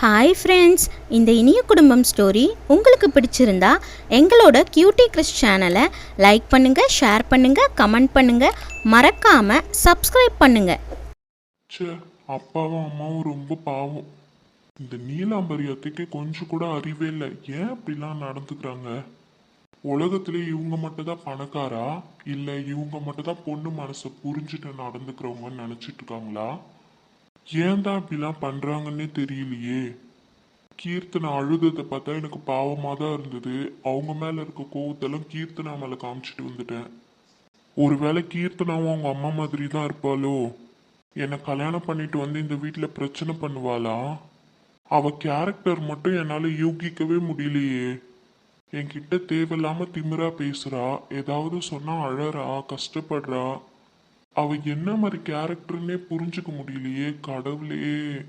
Hi friends இந்த இனிய குடும்பம் ஸ்டோரி உங்களுக்கு பிடிச்சிருந்தா எங்களோட கியூட்டி கிறிஸ் சேனலை லைக் பண்ணுங்கள் ஷேர் பண்ணுங்கள் கமெண்ட் பண்ணுங்கள் மறக்காமல் சப்ஸ்கிரைப் பண்ணுங்கள் ச்சே அப்பாவும் அம்மாவும் ரொம்ப பாவம். இந்த நீலாம்பரி அத்தைக்கு கொஞ்சம் கூட அறிவே இல்லை. ஏன் இப்படிலாம் நடந்துக்கிறாங்க? உலகத்திலே இவங்க மட்டும் தான் பணக்காரா? இல்லை இவங்க மட்டும் தான் பொண்ணு மனசை புரிஞ்சுட்டு நடந்துக்கிறவங்கன்னு நினச்சிட்டு இருக்காங்களா? ஏன் தான் இப்படிலாம் பண்ணுறாங்கன்னே தெரியலையே. கீர்த்தனை அழுததை பார்த்தா எனக்கு பாவமாக தான் இருந்தது. அவங்க மேலே இருக்க கோவத்தெல்லாம் கீர்த்தனா மேலே காமிச்சிட்டு வந்துட்டேன். ஒருவேளை கீர்த்தனாவும் அவங்க அம்மா மாதிரி தான் இருப்பாளோ? என்னை கல்யாணம் பண்ணிட்டு வந்து இந்த வீட்டில் பிரச்சனை பண்ணுவாளா? அவ கேரக்டர் மட்டும் என்னால் யூகிக்கவே முடியலையே. என்கிட்ட தேவையில்லாமல் திமிரா பேசுறா. ஏதாவது சொன்னால் அழறா கஷ்டப்படுறா. அவ என்ன மாதிரி கேரக்டர்னே புரிஞ்சுக்க முடியலையே கடவுளே.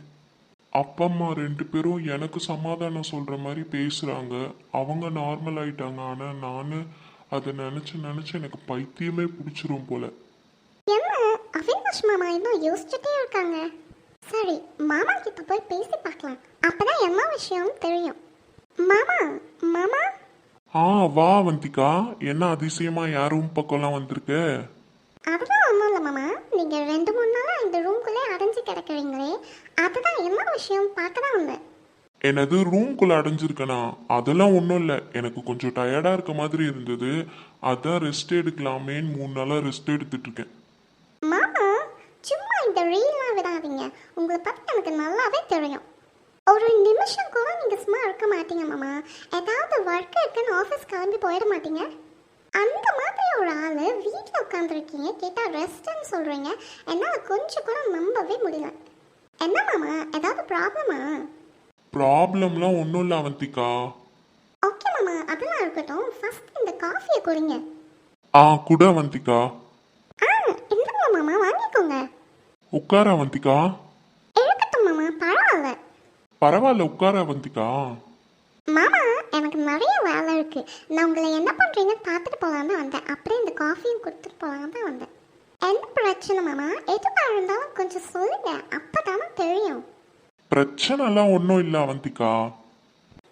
அப்பா அம்மா ரெண்டு பேரும் எனக்கு சமாதானம் சொல்ற மாதிரி பேசுறாங்க. அவங்க நார்மல் ஆயிட்டாங்க. ஆனா நானு அதை நினைச்சு நினைச்சு எனக்கு பைத்தியமே பிடிச்சிரும் போல. அவினாஷ் மாமா இன்னும் யோசிச்சுட்டே இருக்காங்க. சரி மாமா கிட்ட போய் பேசி பார்க்கலாம். அப்பதான் என்ன விஷயம் தெரியும். மாமா மாமா? ஆ வா வந்திகா. என்ன அதிசயமா யாரும் பக்கம்லாம் வந்திருக்க? அதெல்லாம் ஒன்றும் நீங்கள் ரெண்டு மூணு நாளாக இந்த ரூம்குள்ளே அடைஞ்சு கிடக்குறீங்களே அதுதான் என்ன விஷயம்? பார்க்க தான் வந்தேன். எனது ரூம்குள்ள அடைஞ்சிருக்கனா? அதெல்லாம் ஒன்றும் இல்லை. எனக்கு கொஞ்சம் டயர்டா இருக்க மாதிரி இருந்தது. அதான் ரெஸ்ட் எடுக்கலாமேன்னு மூணு நாளா ரெஸ்ட் எடுத்துட்டு இருக்கேன். மாமா சும்மா இந்த ரீல்லாம் விடாதீங்க. உங்களை பற்றி எனக்கு நல்லாவே தெரியும். ஒரு நிமிஷம் கூட நீங்கள் சும்மா இருக்க மாட்டீங்க மாமா. ஏதாவது ஒர்க் இருக்குன்னு ஆஃபீஸ் கிளம்பி போயிட மாட்டீங்க. அந்த மாதிரி ஒரு ஆள் வீட்டில் உட்காந்துருக்கீங்க கேட்டால் ரெஸ்ட்னு சொல்கிறீங்க என்னால் கொஞ்சம் கூட நம்பவே முடியல. என்ன மாமா? ஏதாவது ப்ராப்ளமா ப்ராப்ளம்லாம் ஒன்றும் இல்லை அவந்திகா ஓகே மாமா அதெல்லாம் இருக்கட்டும். ஃபர்ஸ்ட் இந்த காஃபியை குடிங்க. ஆ குட அவந்திகா ஆ இந்தாங்க மாமா வாங்கிக்கோங்க. உட்கார அவந்திகா இருக்கட்டும் மாமா பரவாயில்ல. பரவாயில்ல உட்கார அவந்திகா மாமா எனக்கு நிறைய வேலை இருக்கு. நான் உங்களை என்ன பண்றீங்கன்னு பார்த்துட்டு போகலாம் தான் வந்தேன். அப்படியே இந்த காஃபியும் கொடுத்துட்டு போகலாம் தான் வந்தேன். என்ன பிரச்சனை மாமா? எதுவாக இருந்தாலும் கொஞ்சம் சொல்லுங்க. அப்பதானே தெரியும். பிரச்சனைலாம் ஒன்றும் இல்லை அவந்திகா.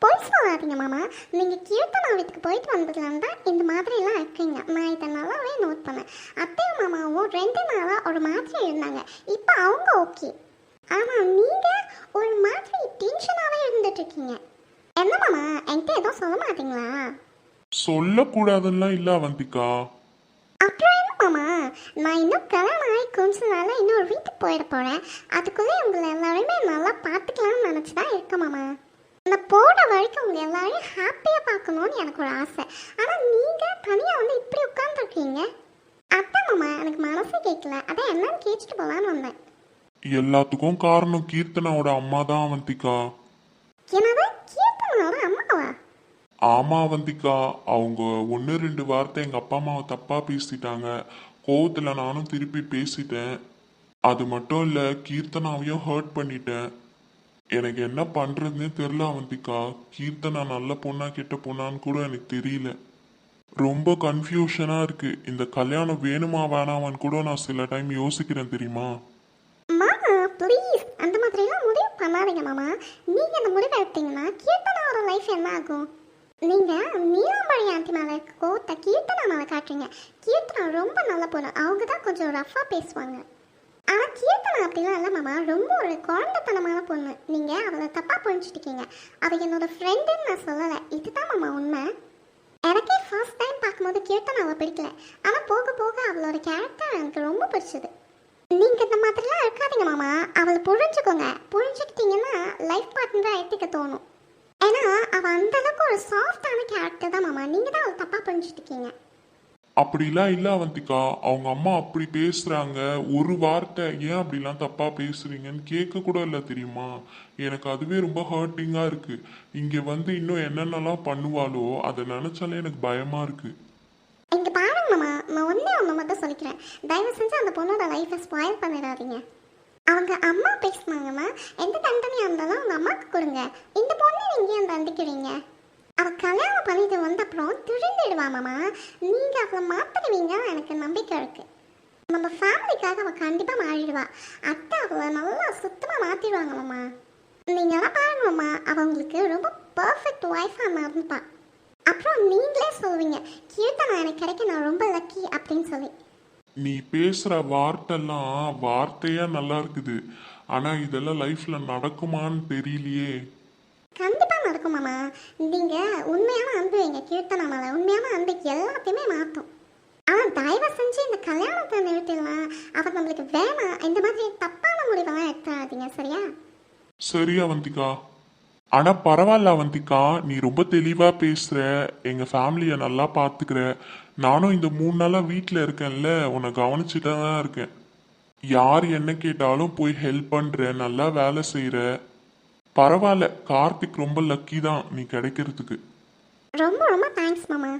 போய் சொல்லாதீங்க மாமா. நீங்கள் கீர்த்தனா வீட்டுக்கு போயிட்டு வந்ததுலேருந்து தான் இந்த மாதிரிலாம் இருக்கீங்க. நான் இதை நல்லாவே நோட் பண்ணேன். அத்தையும் மாமாவும் ரெண்டு நாளாக ஒரு மாதிரி இருந்தாங்க. இப்போ அவங்க ஓகே ஆனால் நீங்கள் ஒரு மாதிரி டென்ஷனாகவே இருந்துட்டு இருக்கீங்க. என்ன மாமா? என்கிட்ட எதுவும் சொல்ல மாட்டீங்களா? சொல்லக்கூடாதுலாம் இல்லை அவந்திகா. அப்புறம் என்ன மாமா? நான் இன்னும் கல்யாணம் ஆகி கொஞ்ச நாளில் இன்னொரு வீட்டுக்கு போயிட போகிறேன் அதுக்குள்ளே உங்களை எல்லாருமே நல்லா பார்த்துக்கலாம்னு நினச்சி தான் இருக்கேன் மாமா. நான் போகிற வரைக்கும் உங்களை எல்லாரையும் ஹாப்பியாக பார்க்கணுன்னு எனக்கு ஒரு ஆசை. ஆனால் நீங்கள் தனியாக வந்து இப்படி உட்காந்துருக்கீங்க அத்தை மாமா எனக்கு மனசே கேட்கல. அதான் என்னன்னு கேட்டுட்டு போகலான்னு வந்தேன். எல்லாத்துக்கும் காரணம் கீர்த்தனாவோட அம்மா தான் அவந்திகா. ஆமா வந்திக்கா அவங்க ஒன்று ரெண்டு வார்த்தை எங்கள் அப்பா அம்மாவை தப்பாக பேசிட்டாங்க. கோவத்தில் நானும் திருப்பி பேசிட்டேன். அது மட்டும் இல்லை கீர்த்தனாவையும் ஹர்ட் பண்ணிட்டேன். எனக்கு என்ன பண்ணுறதுனே தெரில அவந்திக்கா கீர்த்தனா நல்ல பொண்ணா கெட்ட பொண்ணான்னு கூட எனக்கு தெரியல. ரொம்ப கன்ஃபியூஷனாக இருக்கு. இந்த கல்யாணம் வேணுமா வேணாமான்னு கூட நான் சில டைம் யோசிக்கிறேன் தெரியுமா? மாமா ப்ளீஸ் அந்த மாதிரிலாம் முடிவு பண்ணாதீங்க மாமா. நீங்கள் அந்த முடிவு எடுத்தீங்கன்னா கீர்த்தனாவோட லைஃப் என்ன ஆகும்? நீங்கள் நீலாம்பழி ஆண்டி மேலே இருக்க கீர்த்தனா மேலே காட்டுறீங்க. கீர்த்தனா ரொம்ப நல்ல பொண்ணு அவங்க தான் கொஞ்சம் ரஃபாக பேசுவாங்க. ஆனால் கீர்த்தனா அப்படிலாம் இல்லை மாமா. ரொம்ப ஒரு குழந்தைத்தனமான பொண்ணு. நீங்கள் அவளை தப்பாக புரிஞ்சுட்டிருக்கீங்க அவள் என்னோட ஃப்ரெண்டுன்னு நான் சொல்லலை. இதுதான் மாமா உண்மை. எனக்கே ஃபர்ஸ்ட் டைம் பார்க்கும்போது கீர்த்தனாவை பிடிக்கல. ஆனால் போக போக அவளோட கேரக்டர் எனக்கு ரொம்ப பிடிச்சது. நீங்க இந்த மாதிரிலாம் இருக்காதீங்க மாமா. அவளை புரிஞ்சுக்கோங்க. புரிஞ்சுக்கிட்டீங்கன்னா லைஃப் பார்ட்னராக எடுத்துக்க தோணும். ஏன்னா அவ அந்த அளவுக்கு ஒரு சாஃப்டான கேரக்டர் தான் மாமா. நீங்க தான் அவளை தப்பா புரிஞ்சுட்டு இருக்கீங்க அப்படிலாம் இல்லை அவந்திகா. அவங்க அம்மா அப்படி பேசுறாங்க. ஒரு வார்த்தை ஏன் அப்படிலாம் தப்பா பேசுறீங்கன்னு கேட்க கூட இல்லை தெரியுமா? எனக்கு அதுவே ரொம்ப ஹர்ட்டிங்கா இருக்கு. இங்க வந்து இன்னும் என்னென்னலாம் பண்ணுவாளோ அதை நினைச்சாலே எனக்கு பயமா இருக்கு. இங்க பாருங்க மாமா. நான் ஒன்றே ஒன்று மட்டும் சொல்லிக்கிறேன். தயவு செஞ்சு அந்த பொண்ணோட லைஃப்பை ஸ்பாயில் பண்ணிடாதீங்க. அவங்க அம்மா பேசுனாங்கம்மா. எந்த தண்டனையாக இருந்தாலும் அவங்க அம்மாவுக்கு கொடுங்க. இந்த பொண்ணை நீங்கள் ஏன் தண்டிக்கிறீங்க? அவள் கல்யாணம் பண்ணிட்டு வந்த அப்புறம் திருந்திடுவாமாம்மா. நீங்கள் அவளை மாற்றிடுவீங்கன்னு எனக்கு நம்பிக்கை இருக்கு. நம்ம ஃபேமிலிக்காக அவள் கண்டிப்பாக மாறிடுவா. அத்தை அவளை நல்லா சுத்தமாக மாற்றிடுவாங்கம்மா நீங்களாம் பாருங்க உங்களுக்கு ரொம்ப பர்ஃபெக்ட் ஒய்ஃபாக நடந்துப்பான் அப்புறம் நீங்களே சொல்லுவீங்க கீர்த்தனா எனக்கு கிடைக்க நான் ரொம்ப லக்கி அப்படின்னு சொல்லி. நீ பேசுற வார்த்தைலாம் வார்த்தையா நல்லா இருக்குது. ஆனா இதெல்லாம் லைஃப்ல நடக்குமான்னு தெரியலையே. கண்டிப்பாக நடக்கும் மாமா. நீங்கள் உண்மையான அன்பு எங்கள் கீர்த்தனா மேலே உண்மையான அன்பு எல்லாத்தையுமே மாற்றும் ஆனால் தயவு செஞ்சு இந்த கல்யாணத்தை நிறுத்திடலாம் அவர் நம்மளுக்கு வேணாம் இந்த மாதிரி தப்பான முடிவெல்லாம் எடுத்துடாதீங்க சரியா? சரி அவந்திகா. ஆனா பரவாயில்ல அவந்திகா. நீ ரொம்ப தெளிவா பேசுற. எங்க ஃபேமிலிய நல்லா பாத்துக்கிற. நானும் இந்த மூணு நாளாக வீட்டில் இருக்கேன்ல உன்னை கவனிச்சுட்டு தான் இருக்கேன். யார் என்ன கேட்டாலும் போய் ஹெல்ப் பண்ணுற நல்லா வேலை செய்கிற பரவாயில்ல கார்த்திக் ரொம்ப லக்கி தான் நீ கிடைக்கிறதுக்கு. ரொம்ப ரொம்ப தேங்க்ஸ் மாமா.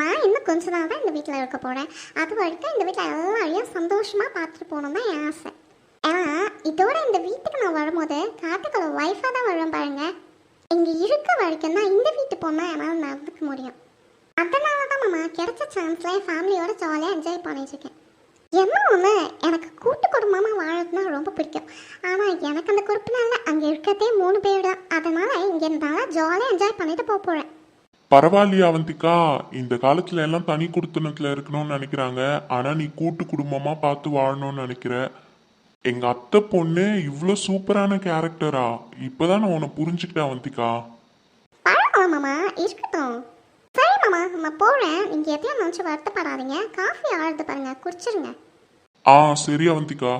நான் இன்னும் கொஞ்ச நாள் தான் இந்த வீட்டில் இருக்க போகிறேன் அது வரைக்கும் இந்த வீட்டில் எல்லாரையும் சந்தோஷமாக பார்த்துட்டு போகணும் தான் என் ஆசை. ஏன்னா இதோட இந்த வீட்டுக்கு நான் வரும்போது கார்த்திகோட ஒய்ஃபாக தான் வருவேன் பாருங்க. இங்கே இருக்க வரைக்கும் தான் இந்த வீட்டு பொண்ணாக என்னால் நடந்துக்க முடியும். அதனால தான் மாமா கிடைச்ச சான்ஸில் என் ஃபேமிலியோட ஜாலியாக என்ஜாய் பண்ணிட்டு இருக்கேன். என்ன ஒன்று எனக்கு கூட்டு குடும்பமாக வாழறதுனா ரொம்ப பிடிக்கும். ஆனால் எனக்கு அந்த குறிப்பினால அங்கே இருக்கிறதே மூணு பேர் தான் அதனால் இங்கே இருந்தாலும் ஜாலியாக என்ஜாய் பண்ணிட்டு போக போகிறேன் பரவாயில்லையா அவந்திகா இந்த காலத்துல எல்லாம் தனி குடுத்தனத்துல இருக்கணும்னு நினைக்கிறாங்க. ஆனா நீ கூட்டு குடும்பமா பார்த்து வாழணும்னு நினைக்கிற? எங்க அத்தை பொண்ணு இவ்வளோ சூப்பரான கேரக்டரா இப்பதான் நான் உன்னை புரிஞ்சுக்கிட்டேன் அவந்திகா பரவாயில்ல மாமா இருக்கட்டும். நான் போகிறேன் நீங்கள் எதையும் நினச்சி வருத்தப்படாதீங்க. காஃபி ஆடுது பாருங்க. குடிச்சிருங்க. ஆ சரி அவந்திகா.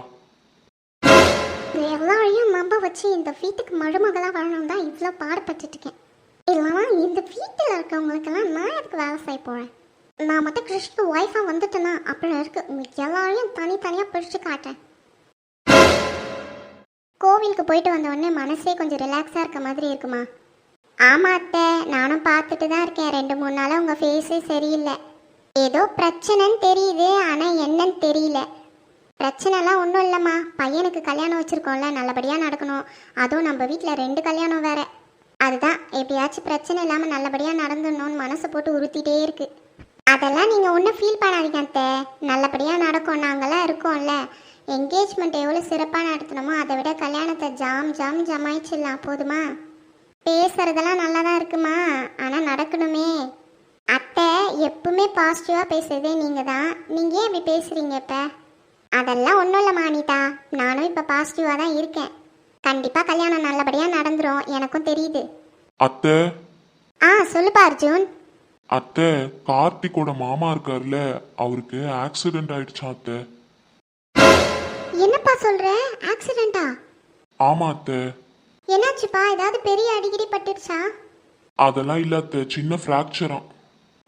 எல்லாரையும் நம்ப வச்சு இந்த வீட்டுக்கு மருமகளாக வரணும் தான் இவ்வளோ பாடுபட்டுட்டு இருக்கேன் இல்லைனா இந்த வீட்டில் இருக்கவங்களுக்கெல்லாம் நான் எதுக்கு வேலை செய்ய போகிறேன் நான் மட்டும் கிருஷ்ணக்கு ஒய்ஃபாக வந்துட்டேன்னா அப்புறம் இருக்கு. உங்களுக்கு எல்லாரையும் தனித்தனியாக பிரித்து காட்டேன் கோவிலுக்கு போயிட்டு வந்த உடனே மனசே கொஞ்சம் ரிலாக்ஸாக இருக்க மாதிரி இருக்குமா? ஆமாம் அத்தை நானும் பார்த்துட்டு தான் இருக்கேன். ரெண்டு மூணு நாளாக உங்கள் ஃபேஸே சரியில்லை. ஏதோ பிரச்சனைன்னு தெரியுது ஆனால் என்னன்னு தெரியல. பிரச்சனைலாம் ஒன்றும் இல்லைம்மா. பையனுக்கு கல்யாணம் வச்சுருக்கோம்ல நல்லபடியாக நடக்கணும். அதுவும் நம்ம வீட்டில் ரெண்டு கல்யாணம் வேற. அதுதான் எப்படியாச்சும் பிரச்சனை இல்லாமல் நல்லபடியாக நடந்துடணும்னு மனசை போட்டு உறுத்திட்டே இருக்கு. அதெல்லாம் நீங்கள் ஒன்றும் ஃபீல் பண்ணாதீங்க அத்தை. நல்லபடியாக நடக்கும். நாங்களாம் இருக்கோம்ல. என்கேஜ்மெண்ட் எவ்வளோ சிறப்பாக நடத்தணுமோ அதை விட கல்யாணத்தை ஜாம் ஜாம் ஜமாயிச்சிடலாம் போதுமா? பேசுறதெல்லாம் நல்லா தான் இருக்குமா? ஆனால் நடக்கணுமே. அத்தை எப்பவுமே பாசிட்டிவாக பேசுறதே நீங்கள் தான் நீங்கள் ஏன் இப்படி பேசுகிறீங்க இப்போ? அதெல்லாம் ஒன்றும் இல்லைம்மா அனிதா. நானும் இப்போ பாசிட்டிவாக தான் இருக்கேன். கண்டிப்பாக கல்யாணம் நல்லபடியாக நடந்துரும். எனக்கும் தெரியுது. அத்தை. ஆ சொல்லுப்பா அர்ஜுன். அத்தை கார்த்திக்கோட மாமா இருக்கார்ல அவருக்கு ஆக்சிடென்ட் ஆயிடுச்சா அத்தை? என்னப்பா சொல்கிற ஆக்சிடெண்ட்டா ஆமா அத்தை. என்னாச்சுப்பா? ஏதாவது பெரிய அடிக்கடி பட்டுடுச்சா? அதெல்லாம் இல்ல அத்தை சின்ன ஃப்ராக்சராம்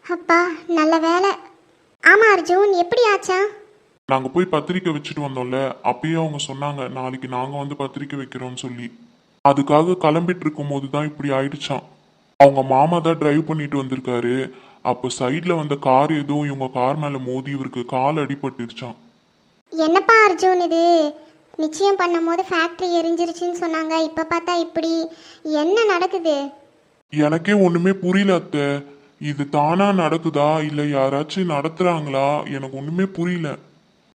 அப்பா நல்ல வேலை. ஆமாம் அர்ஜுன் எப்படி ஆச்சா? நாங்க போய் பத்திரிக்கை வச்சுட்டு வந்தோம்ல அப்பயே அவங்க சொன்னாங்க நாளைக்கு நாங்க வந்து பத்திரிக்கை வைக்கிறோம்னு சொல்லி. அதுக்காக கிளம்பிட்டு இருக்கும் போது தான் இப்படி ஆயிடுச்சாம். அவங்க மாமா தான் டிரைவ் பண்ணிட்டு வந்திருக்காரு. அப்போ சைட்ல வந்த கார் எதுவும் இவங்க கார் மேல மோதி இவருக்கு கால் அடிபட்டுருச்சாம் என்னப்பா அர்ஜுன் இது? நிச்சயம் பண்ணும்போது ஃபேக்ட்ரி எரிஞ்சிருச்சுன்னு சொன்னாங்க. இப்போ பார்த்தா இப்படி. என்ன நடக்குது? எனக்கே ஒண்ணுமே புரியல அத்தை. இது தானா நடக்குதா? இல்ல யாராச்சும் நடத்துறாங்களா? எனக்கு ஒண்ணுமே புரியல.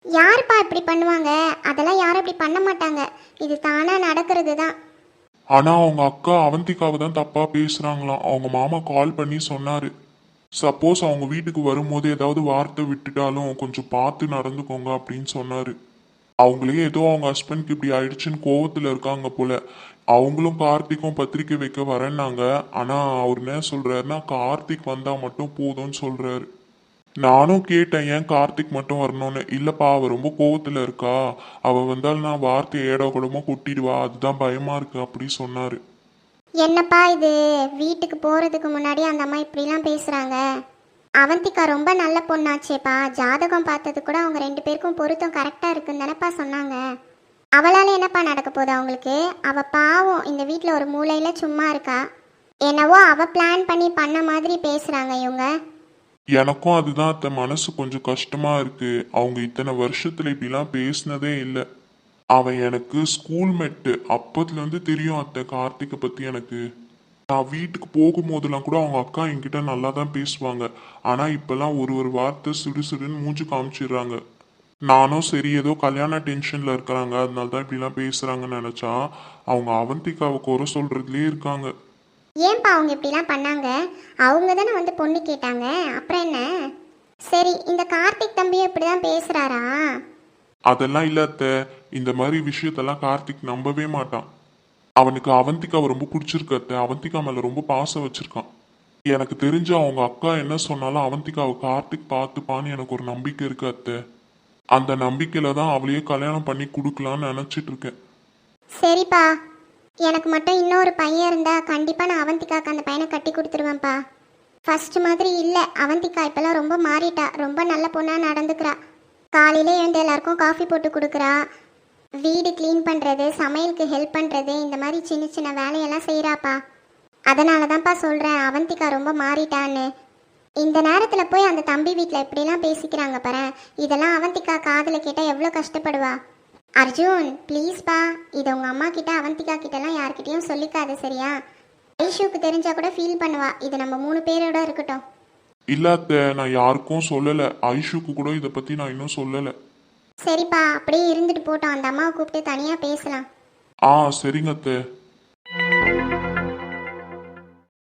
யாருப்பா இப்படி பண்ணுவாங்க? அதெல்லாம் யாரும் இப்படி பண்ண மாட்டாங்க. இது தானா நடக்கிறது தான். ஆனா அவங்க அக்கா அவந்திகாவை தான் தப்பா பேசுறாங்களாம். அவங்க மாமா கால் பண்ணி சொன்னாரு. சப்போஸ் அவங்க வீட்டுக்கு வரும்போது ஏதாவது வார்த்தை விட்டுட்டாலும் கொஞ்சம் பார்த்து நடந்துக்கோங்க அப்படின்னு சொன்னாரு. அவங்களே ஏதோ அவங்க ஹஸ்பண்ட்க்கு இப்படி ஆயிடுச்சுன்னு கோவத்துல இருக்காங்க போல. அவங்களும் கார்த்திக்கும் பத்திரிக்கை வைக்க வரேன்னாங்க. ஆனா அவர் என்ன சொல்றாருன்னா கார்த்திக் வந்தா மட்டும் போதும்னு சொல்றாரு. நானும் கேட்டேன் ஏன் கார்த்திக் மட்டும் வரணும்னு? இல்லப்பா அவ ரொம்ப கோவத்துல இருக்கா. அவ வந்தால் நான் வார்த்தை ஏடோ கூடமோ கொட்டிடுவா. அதுதான் பயமா இருக்கு அப்படி சொன்னாரு. என்னப்பா இது? வீட்டுக்கு போகிறதுக்கு முன்னாடி அந்த அம்மா இப்படிலாம் பேசுகிறாங்க அவந்திகா ரொம்ப நல்ல பொண்ணாச்சேப்பா. ஜாதகம் பார்த்தது கூட அவங்க ரெண்டு பேருக்கும் பொருத்தம் கரெக்டாக இருக்குன்னு தானேப்பா சொன்னாங்க. அவளால் என்னப்பா நடக்க போகுது அவங்களுக்கு? அவள் பாவம் இந்த வீட்டில் ஒரு மூலையில் சும்மா இருக்கா? என்னவோ அவள் பிளான் பண்ணி பண்ண மாதிரி பேசுகிறாங்க இவங்க. எனக்கும் அதுதான் அத்த. மனசு கொஞ்சம் கஷ்டமா இருக்கு. அவங்க இத்தனை வருஷத்துல இப்படிலாம் பேசினதே இல்லை. அவன் எனக்கு ஸ்கூல் மெட்டு அப்பத்துலேருந்து தெரியும் அத்தை கார்த்திகை பற்றி எனக்கு. நான் வீட்டுக்கு போகும்போதெல்லாம் கூட அவங்க அக்கா என்கிட்ட நல்லா தான் பேசுவாங்க. ஆனா இப்பெல்லாம் ஒரு ஒரு வார்த்தை சுடு சுடுன்னு மூஞ்சி காமிச்சிடுறாங்க. நானும் சரி ஏதோ கல்யாண டென்ஷன்ல இருக்கிறாங்க. அதனால தான் இப்படிலாம் பேசுறாங்கன்னு நினைச்சா அவங்க அவந்திகாவை குறை சொல்றதுலயே இருக்காங்க. ஏன்பா அவங்க இப்படிலாம் பண்ணாங்க? அவங்க தானே வந்து பொண்ணு கேட்டாங்க. அப்புறம் என்ன? சரி இந்த கார்த்திக் தம்பியும் இப்படி தான் பேசுகிறாரா அதெல்லாம் இல்ல அத்தை. இந்த மாதிரி விஷயத்தெல்லாம் கார்த்திக் நம்பவே மாட்டான். அவனுக்கு அவந்திகாவை ரொம்ப பிடிச்சிருக்கு அவந்திகா மேல ரொம்ப பாசம் வச்சிருக்கான். எனக்கு தெரிஞ்ச அவங்க அக்கா என்ன சொன்னாலும் அவந்திகாவை கார்த்திக் பார்த்துப்பான்னு எனக்கு ஒரு நம்பிக்கை இருக்கு அத்தை. அந்த நம்பிக்கையில தான் அவளையே கல்யாணம் பண்ணி கொடுக்கலான்னு நினைச்சிட்டு இருக்கேன். சரிப்பா. எனக்கு மட்டும் இன்னொரு பையன் இருந்தா கண்டிப்பாக நான் அவந்திகாக்கு அந்த பையனை கட்டி கொடுத்துருவேன்ப்பா. ஃபர்ஸ்ட் மாதிரி இல்லை. அவந்திகா இப்போல்லாம் ரொம்ப மாறிட்டா. ரொம்ப நல்ல பொண்ணாக நடந்துக்கிறா. காலையில எழுந்து எல்லாருக்கும் காஃபி போட்டு கொடுக்குறா. வீடு க்ளீன் பண்ணுறது சமையலுக்கு ஹெல்ப் பண்ணுறது இந்த மாதிரி சின்ன சின்ன வேலையெல்லாம் செய்கிறாப்பா அதனால தான்ப்பா சொல்கிறேன் அவந்திகா ரொம்ப மாறிட்டான்னு. இந்த நேரத்தில் போய் அந்த தம்பி வீட்டில் இப்படிலாம் பேசிக்கிறாங்க பாரு இதெல்லாம் அவந்திகா காதில் கேட்டால் எவ்வளோ கஷ்டப்படுவா? அர்ஜுன் ப்ளீஸ்ப்பா இதை உங்கள் அம்மா கிட்ட அவந்திகா கிட்டலாம் யார்கிட்டயும் சொல்லிக்காது சரியா? ஐஷுக்கு தெரிஞ்சா கூட ஃபீல் பண்ணுவா இது நம்ம மூணு பேரோட இருக்கட்டும். இல்லாத நான் யாருக்கும் சொல்லலை. ஐஷுக்கு கூட இதை பற்றி நான் இன்னும் சொல்லலை. சரிப்பா அப்படியே இருந்துட்டு போட்டோம். அந்த அம்மாவை கூப்பிட்டு தனியாக பேசலாம். ஆ சரிங்க அத்தை.